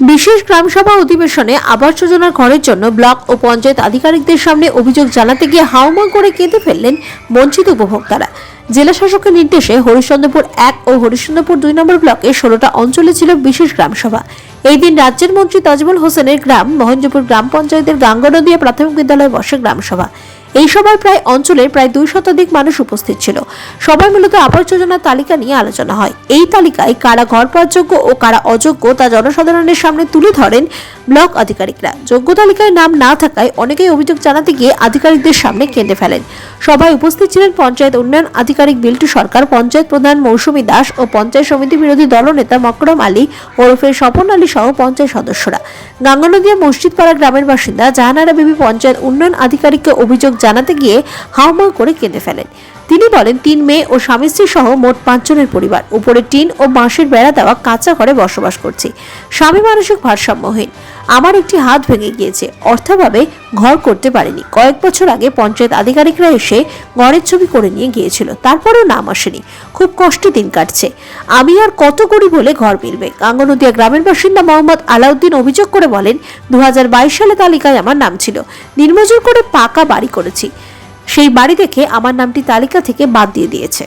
বিশেষ গ্রামসভা অধিবেশনে আবাস যোজনার ঘরের জন্য ব্লক ও পঞ্চায়েত আধিকারিকদের সামনে অভিযোগ জানাতে গিয়ে হাউমাউ করে কেঁদে ফেললেন বঞ্চিত উপভোক্তারা। জেলা শাসকের নির্দেশে হরিশ্চন্দ্রপুর এক ও হরিশ্চন্দ্রপুর দুই নম্বর ব্লকে ষোলোটা অঞ্চলে ছিল বিশেষ গ্রামসভা এই দিন রাজ্যের মন্ত্রী তাজমুল হোসেনের গ্রাম মহেন্দ্রপুর গ্রাম পঞ্চায়েতের গাঙ্গনদিয়া প্রাথমিক বিদ্যালয়ে বসে গ্রামসভা এই সভায় প্রায় অঞ্চলের প্রায় দুই শতাধিক মানুষ উপস্থিত ছিল। সবাই মূলত আবাস যোজনার তালিকা নিয়ে আলোচনা হয়। এই তালিকায় কারা ঘর পাওয়ার ও কারা অযোগ্য তা জনসাধারণের সামনে তুলে ধরেন ব্লক আধিকারিকরা। যোগ্য তালিকায় নাম না থাকায় অনেকেই অভিযোগ জানাতে গিয়ে আধিকারিকদের সামনে কেঁদে ফেলেন। সভায় উপস্থিত ছিলেন পঞ্চায়েত উন্নয়ন আধিকারিক বিল্টু সরকার, পঞ্চায়েত প্রধান মৌসুমী দাস ও পঞ্চায়েত সমিতি বিরোধী দলনেতা মকরম আলী, ওরফে স্বপন আলী সহ পঞ্চায়েত সদস্যরা। গাঙ্গানদিয়া মসজিদপাড়া গ্রামের বাসিন্দা জাহানারা বিবি পঞ্চায়েত উন্নয়ন আধিকারিককে অভিযোগ জানাতে গিয়ে হাউমাউ করে কেঁদে ফেলেন। তিনি বলেন, তিন মেয়ে ও স্বামী স্ত্রী সহ মোট পাঁচজনের পরিবার। উপরে টিন ও বাঁশের বেড়া দেওয়া কাঁচা ঘরে বসবাস করছি। স্বামী মানসিক ভারসাম্যহীন। আমার একটি হাত ভেঙে গিয়েছে। অর্থাভাবে ঘর করতে পারেনি। কয়েক বছর আগে পঞ্চায়েত আধিকারিকরা এসে ঘরের ছবি করে নিয়ে গিয়েছিল। তারপরেও নাম আসেনি। খুব কষ্টে দিন কাটছে। আমি আর কত করি বলে ঘর মিলবে? গাঙ্গনদিয়া গ্রামের বাসিন্দা মোহাম্মদ আলাউদ্দিন অভিযোগ করে বলেন দু হাজার বাইশ সালে তালিকায় আমার নাম ছিল। নির্মজুর করে পাকা বাড়ি করেছি। সেই বাড়ি দেখে আমার নামটি তালিকা থেকে বাদ দিয়ে দিয়েছে।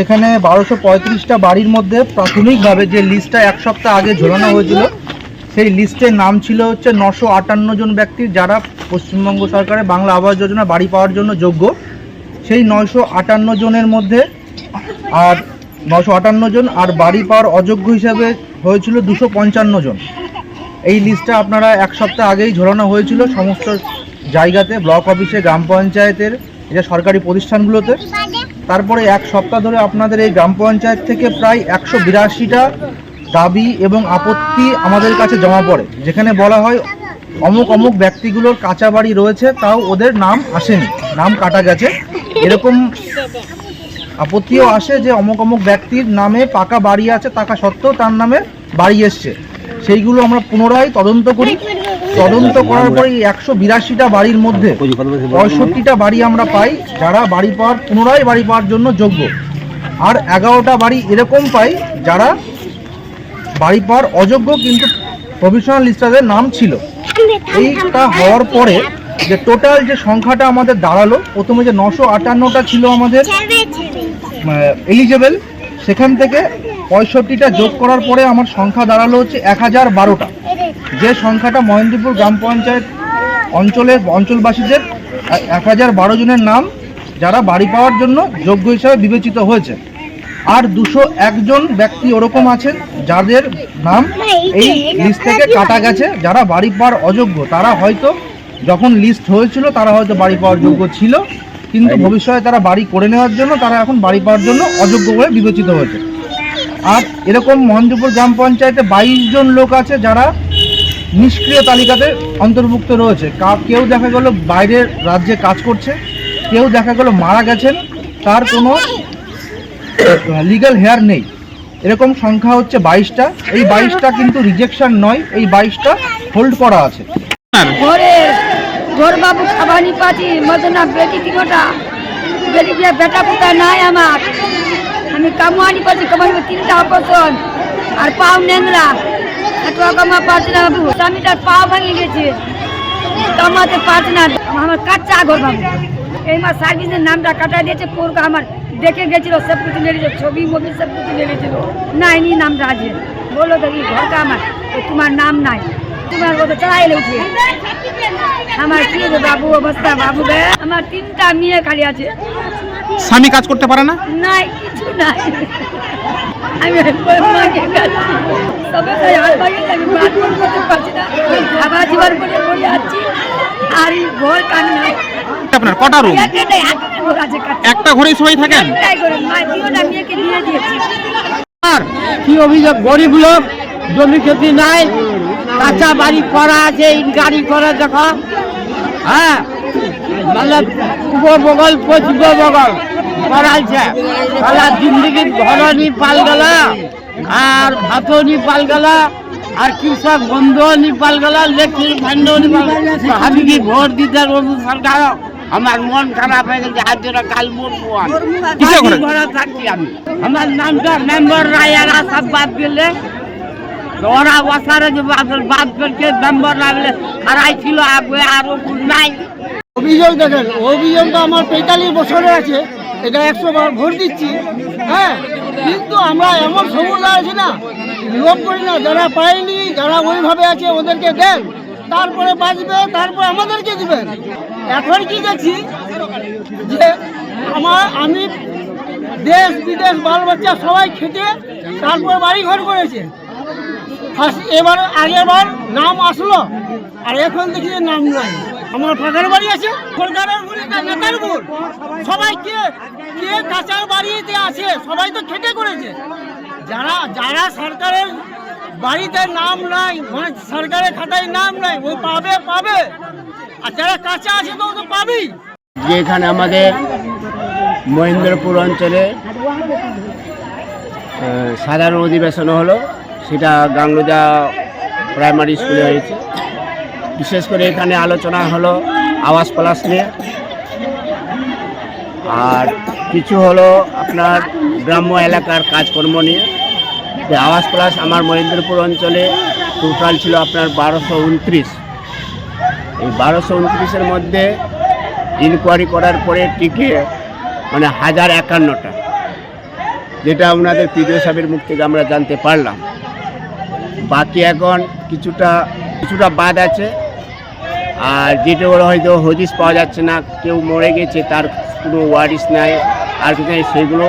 সেখানে বারোশো পঁয়ত্রিশটা বাড়ির মধ্যে প্রাথমিকভাবে যে লিস্টটা এক সপ্তাহ আগে ঝোলানো হয়েছিল, সেই লিস্টের নাম ছিল হচ্ছে নশো আটান্ন জন ব্যক্তির যারা পশ্চিমবঙ্গ সরকারের বাংলা আবাস যোজনা বাড়ি পাওয়ার জন্য যোগ্য। সেই নয়শো আটান্ন জনের মধ্যে আর নশো আটান্ন জন আর বাড়ি পাওয়ার অযোগ্য হিসাবে হয়েছিল দুশো পঞ্চান্ন জন। এই লিস্টটা আপনারা এক সপ্তাহ আগেই ঝোলানো হয়েছিল সমস্ত জায়গাতে, ব্লক অফিসে, গ্রাম পঞ্চায়েতের, এটা সরকারি প্রতিষ্ঠানগুলোতে। তারপরে এক সপ্তাহ ধরে আপনাদের এই গ্রাম পঞ্চায়েত থেকে প্রায় একশো বিরাশিটা দাবি এবং আপত্তি আমাদের কাছে জমা পড়ে। যেখানে বলা হয়, অমুক অমুক ব্যক্তিগুলোর কাঁচা বাড়ি রয়েছে, তাও ওদের নাম আসেনি, নাম কাটা গেছে। এরকম আপত্তিও আসে যে অমুক অমুক ব্যক্তির নামে পাকা বাড়ি আছে থাকা সত্ত্বেও তার নামে বাড়ি এসছে। সেইগুলো আমরা পুনরায় তদন্ত করি। তদন্ত করার পরে একশো বিরাশিটা বাড়ির মধ্যে পঁয়ষট্টিটা বাড়ি আমরা পাই, যারা বাড়ি পাওয়ার, পুনরায় বাড়ি পাওয়ার জন্য যোগ্য। আর এগারোটা বাড়ি এরকম পাই, যারা বাড়ি পাওয়ার অযোগ্য কিন্তু প্রফেশনাল লিস্টারদের নাম ছিল। এইটা হওয়ার পরে যে টোটাল যে সংখ্যাটা আমাদের দাঁড়াল, প্রথমে যে নশো আটান্নটা ছিল আমাদের এলিজেবেল সেখান থেকে পঁয়ষট্টিটা যোগ করার পরে আমার সংখ্যা দাঁড়াল হচ্ছে এক হাজার বারোটা। যে সংখ্যাটা মহেন্দ্রপুর গ্রাম পঞ্চায়েত অঞ্চলের অঞ্চলবাসীদের এক হাজার বারো জনের নাম যারা বাড়ি পাওয়ার জন্য যোগ্য হিসাবে বিবেচিত হয়েছে। আর দুশো একজন ব্যক্তি ওরকম আছেন যাদের নাম এই লিস্ট থেকে কাটা গেছে। যারা বাড়ি পাওয়ার অযোগ্য তারা হয়তো যখন লিস্ট হয়েছিল তারা হয়তো বাড়ি পাওয়ার যোগ্য ছিল। কিন্তু ভবিষ্যতে তারা বাড়ি করে নেওয়ার জন্য তারা এখন বাড়ি পাওয়ার জন্য অযোগ্য বলে বিবেচিত হয়েছে। আর এরকম মহেন্দ্রপুর গ্রাম পঞ্চায়েতে বাইশ জন লোক আছে যারা নিষ্ক্রিয় তালিকাতে অন্তর্ভুক্ত রয়েছে। কেউ দেখা গেল বাইরের রাজ্যে কাজ করছে, কেউ দেখা গেল মারা গেছেন, তার কোনো লিগ্যাল হেয়ার নেই। এরকম সংখ্যা হচ্ছে বাইশটা। এই বাইশটা কিন্তু রিজেকশন নয়, এই বাইশটা হোল্ড করা আছে। বাবু পাতি বেটি বেটি পুতা নাই আমার। আমি কামানি পাচ্ছি কামানি তিনটা অপসন আর পাও নেংরা এত কামা পাচ্ছি না স্বামীটার পাও ভেঙে গেছে। কামাতে পারছি না। আমার কাচ্চা ঘর বাবু এই মাস সার্ভিসের নামটা কাটা দিয়েছে পোরকা আমার দেখে গেছিল, সব কিছু মেরেছে ছবি মবি সব কিছু মেরেছিল নি নামটা আছে। বলো দেখি ঘরটা আমার। তো তোমার নাম নাই। তোমার কথা চালাইলে উঠে। আমার কি বাবু অবস্থা, বাবু আমার তিনটা মেয়ে খালি আছে। স্বামী কাজ করতে পারে না? নাই কিছু নাই। আমি মাকে কাছি তবে তাই হাত ভাঙে আমি বাদ করতে পারছি না। খাবার জীবন করে পড়ে যাচ্ছি আর এই ঘর কান নাই আপনার কটা রুম একটা ঘরেই সবাই থাকেন? আর? কি অভিযোগ? গরিব লোক জমি ক্ষতি নাই কাঁচা বাড়ি করা আছে গাড়ি করা দেখো। হ্যাঁ? মানে পূর্ব বগল পশ্চিম বগল করাইছে। তাহলে জিন্দগি ঘরনি পাল গেলা আর ভাতনি পাল গেলা আর কৃষক বন্ধুনি পাল গেলা লেখির ভান্ডনি পাল আমি কি ভোট দিতে রবি সরকার আমার মন খারাপ হয়ে গেছে আজ জন্য কাল মরবো? ঘরে থাকি আমি। আমার নামটা মেম্বার রায়ারা সব বাদ দিলে ওরা বসারে যে বাদ- করছে মেম্বার লাগলে খারাই ছিল আগে আরও নাই। অভিযোগ দেখেন, অভিযোগটা আমার পঁয়তাল্লিশ বছরে আছে, এটা একশো বার ভোট দিচ্ছি হ্যাঁ? কিন্তু আমরা এমন সমুদায় আছি না লোক করি না, যারা পায়নি, যারা ওইভাবে আছে, ওদেরকে দেন, তারপরে বাঁচবে, তারপরে আমাদেরকে দিবেন। এখন কি দেখছি যে আমার, আমি দেশ, বিদেশ, বাল বাচ্চা সবাই খেটে তারপর বাড়ি ঘর করেছে। ফার্স্ট, এবার আগের বার নাম আসলো, আর এখন দেখি নাম নাই। আমার ফাঁকার বাড়ি আছে সরকারের ভুল নেতার ভুল সবাই কে কে কাঁচার বাড়িতে আছে, সবাই তো খেটে করেছে। যারা যারা সরকারের বাড়িতে নাম নাই মানে সরকারের খাতায় নাম নাই ওই পাবে পাবে। আর যারা কাঁচা আছে, তো তো পাবেই। যে এখানে আমাদের মহেন্দ্রপুর অঞ্চলে সাধারণ অধিবেশন হলো, সেটা গাংলোজা প্রাইমারি স্কুলে হয়েছে। বিশেষ করে এখানে আলোচনা হলো আবাস প্লাস নিয়ে। আর কিছু হলো আপনার গ্রাম্য এলাকার কাজকর্ম নিয়ে। আবাস প্লাস আমার মহেন্দ্রপুর অঞ্চলে টোটাল ছিল আপনার বারোশো উনত্রিশ। এই বারোশো উনত্রিশের মধ্যে ইনকোয়ারি করার পরে টিকে মানে হাজার একান্নটা, যেটা ওনাদের পিডিও সাহেবের মুখ থেকে আমরা জানতে পারলাম। বাকি এখন কিছুটা কিছুটা বাদ আছে। আর যেটা ওরা হয়তো হদিস পাওয়া যাচ্ছে না কেউ মরে গেছে তার কোনো ওয়ারিস নাই আর কিছু নেই সেগুলো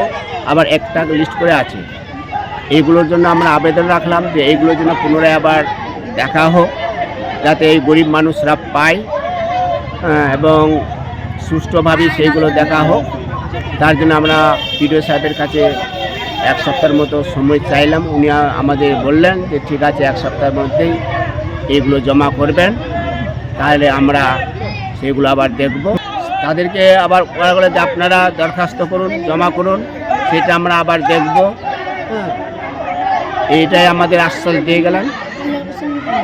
আবার একটা লিস্ট করে আছে। এইগুলোর জন্য আমরা আবেদন রাখলাম যে এইগুলোর জন্য পুনরায় আবার দেখা হোক যাতে এই গরিব মানুষরা পায় হ্যাঁ, এবং সুষ্ঠুভাবে সেইগুলো দেখা হোক। তার জন্য আমরা পিডিও সাহেবের কাছে এক সপ্তাহের মতো সময় চাইলাম। উনি আমাদের বললেন যে ঠিক আছে এক সপ্তাহের মধ্যেই এগুলো জমা করবেন। তাহলে আমরা সেগুলো আবার দেখব। তাদেরকে আবার ওরা বলে যে আপনারা দরখাস্ত করুন জমা করুন সেটা আমরা আবার দেখব। হ্যাঁ। এইটাই আমাদের আশ্বাস দিয়ে গেলেন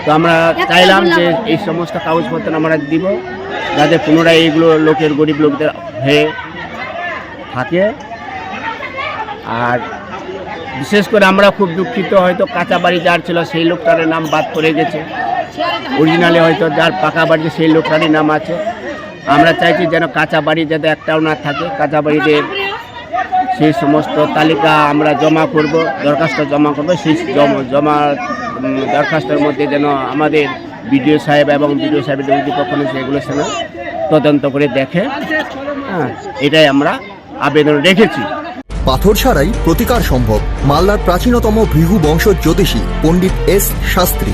তো আমরা চাইলাম যে এই সমস্ত কাগজপত্র আমরা দিব যাতে পুনরায় এইগুলো লোকের গরিব লোকদের হয়ে থাকে। আর বিশেষ করে আমরা খুব দুঃখিত হয়তো কাঁচা বাড়ি যার ছিল সেই লোকটার নাম বাদ পড়ে গেছে। অরিজিনালি হয়তো যার পাকা বাড়িতে সেই লোকটারই নাম আছে। আমরা চাইছি যেন কাঁচা বাড়ি যাতে একটাও না থাকে। কাঁচা বাড়িতে সেই সমস্ত তালিকা আমরা জমা করব, দরখাস্ত জমা করব। সেই জমা দরখাস্তের মধ্যে যেন আমাদের বিডিও সাহেব এবং বিডিও সাহেবের কখনো সেগুলো সেন তদন্ত করে দেখে। হ্যাঁ এটাই আমরা আবেদন রেখেছি। পাথর ছাড়াই প্রতিকার সম্ভব। মালদার প্রাচীনতম ভৃগু বংশ জ্যোতিষী পণ্ডিত এস শাস্ত্রী।